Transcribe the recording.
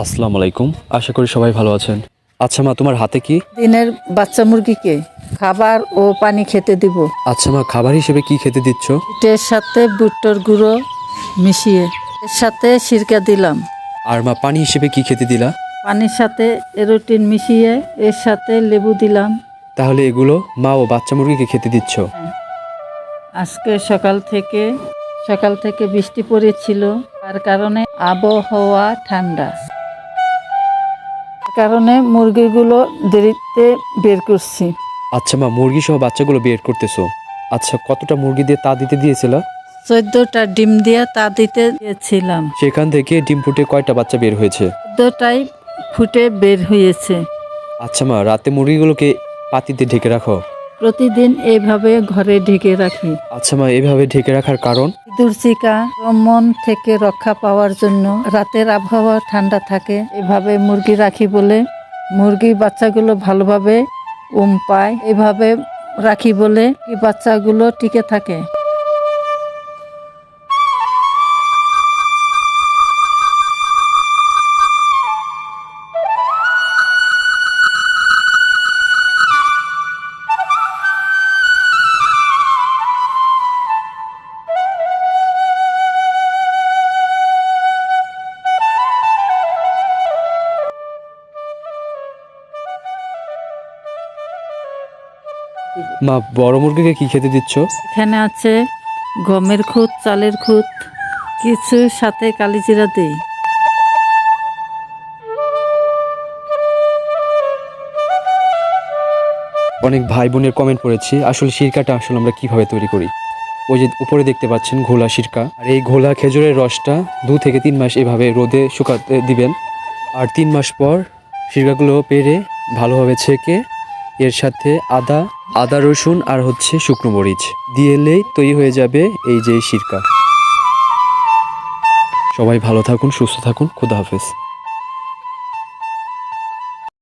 আসসালামু আলাইকুম। আশা করি সবাই ভালো আছেন। আচ্ছা মা তোমার হাতে কি? দিনের বাচ্চা মুরগিকে খাবার ও পানি খেতে দিব। আচ্ছা মা খাবার হিসেবে কি খেতে দিচ্ছ? পিঠের সাথে বুট্টোর গুঁড়ো মিশিয়ে এর সাথে সিরকা দিলাম। আর মা পানি হিসেবে কি খেতে দিলা? পানির সাথে এরোটিন মিশিয়ে এর সাথে লেবু দিলাম। তাহলে এগুলো মা ও বাচ্চা মুরগিকে খেতে দিচ্ছ? আজকে সকাল থেকে সকাল থেকে বৃষ্টি পড়েছিল। তার কারণে আবহাওয়া ঠান্ডা। কারণে মুরগিগুলো দেরিতে বের করছি। আচ্ছা মা মুরগি সহ বাচ্চাগুলো বের করতেছো। আচ্ছা কতটা মুরগি দিয়ে তা দিতে দিয়েছিল? চোদ্দটা ডিম দিয়ে তা দিতে দিয়েছিলাম। সেখান থেকে ডিম ফুটে কয়টা বাচ্চা বের হয়েছে? চোদ্দটাই ফুটে বের হয়েছে। আচ্ছা মা রাতে মুরগিগুলোকে পাতিতে ঢেকে রাখো। প্রতিদিন এভাবে ঘরে ঢেকে রাখি। আচ্ছা মা এভাবে ঢেকে রাখার কারণ? দুর্শিকা মন থেকে রক্ষা পাওয়ার জন্য রাতের আবহাওয়া ঠান্ডা থাকে। এভাবে মুরগি রাখি বলে মুরগি বাচ্চাগুলো ভালোভাবে উম পায়। এভাবে রাখি বলে বাচ্চাগুলো টিকে থাকে। মা বড় মুরগিকে কি খেতে দিচ্ছ? এখানে আছে গমের খুদ চালের খুদ কিছু সাথে কালিজিরা দেই। অনেক ভাই বোনের কমেন্ট পড়েছি আসলে সিরকাটা আসলে আমরা কীভাবে তৈরি করি? ওই যে উপরে দেখতে পাচ্ছেন ঘোলা সিরকা। আর এই ঘোলা খেজুরের রসটা দু থেকে তিন মাস এভাবে রোদে শুকাতে দিবেন। আর তিন মাস পর সিরকাগুলো পেরে ভালোভাবে ছেঁকে এর সাথে আদা আদা, রসুন আর হচ্ছে শুকনো মরিচ। দিয়ে এলেই তৈরি হয়ে যাবে এই যে সিরকা। সবাই ভালো থাকুন, সুস্থ থাকুন, খুদা হাফেজ।